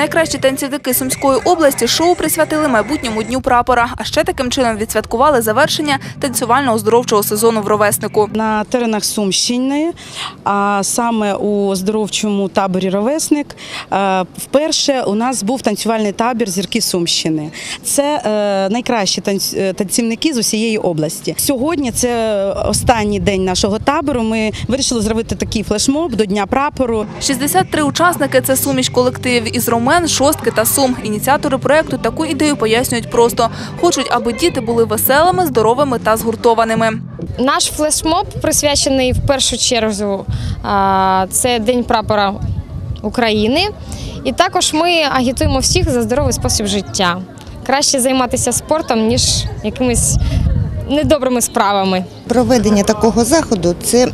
Найкращі танцівники Сумської області шоу присвятили майбутньому дню прапора. А ще таким чином відсвяткували завершення танцювально-оздоровчого сезону в ровеснику. На теренах Сумщини, а саме у оздоровчому таборі Ровесник, е, вперше у нас був танцювальний табір зірки Сумщини. Це е, найкращі е, танцівники з усієї області. Сьогодні це останній день нашого табору. Ми вирішили зробити такий флешмоб до Дня прапору. 63 учасники – це суміш колективів із Ромен, Шостки та Сум. Ініціатори проекту таку ідею пояснюють просто. Хочуть, аби діти були веселими, здоровими та згуртованими. Наш флешмоб присвячений в першу чергу це День прапора України. І також ми агітуємо всіх за здоровий спосіб життя. Краще займатися спортом, ніж якимись недобрими справами. Проведення такого заходу це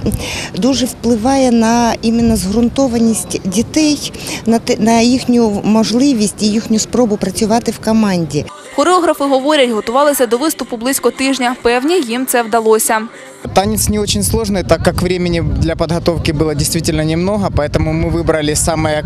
дуже впливає на іменно зґрунтованість дітей, на те- на їхню можливість і їхню спробу працювати в команді. Хореографи говорять, готувалися до виступу близько тижня. Певні, їм це вдалося. Танец не очень сложный, так как времени для подготовки было действительно немного, поэтому мы выбрали самые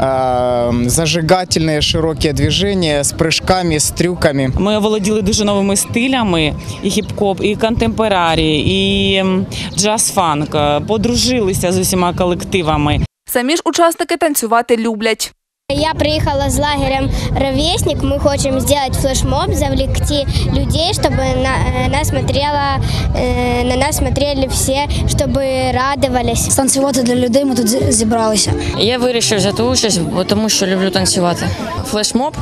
э, зажигательные широкие движения с прыжками, с трюками. Ми володіли дуже новими стилями, і хіп-хоп, і контемпорарі, і м, джаз-фанк. Е, Подружилися з усіма колективами. Самі ж учасники танцювати люблять. Я приехала с лагерем «Ровесник». Мы хотим сделать флешмоб, завлекти людей, чтобы на, э, нас смотрела, э, на нас смотрели все, чтобы радовались. Станцювати для людей ми тут зі- зібралися. Я вирішив взяти участь, бо тому що люблю танцювати. Флешмоб,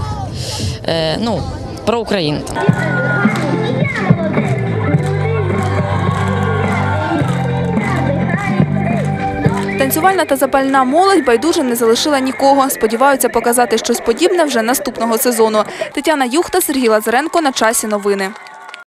е, ну, про Україну. Танцювальна та запальна молодь байдуже не залишила нікого. Сподіваються показати щось подібне вже наступного сезону. Тетяна Юхта, Сергій Лазаренко. На часі новини.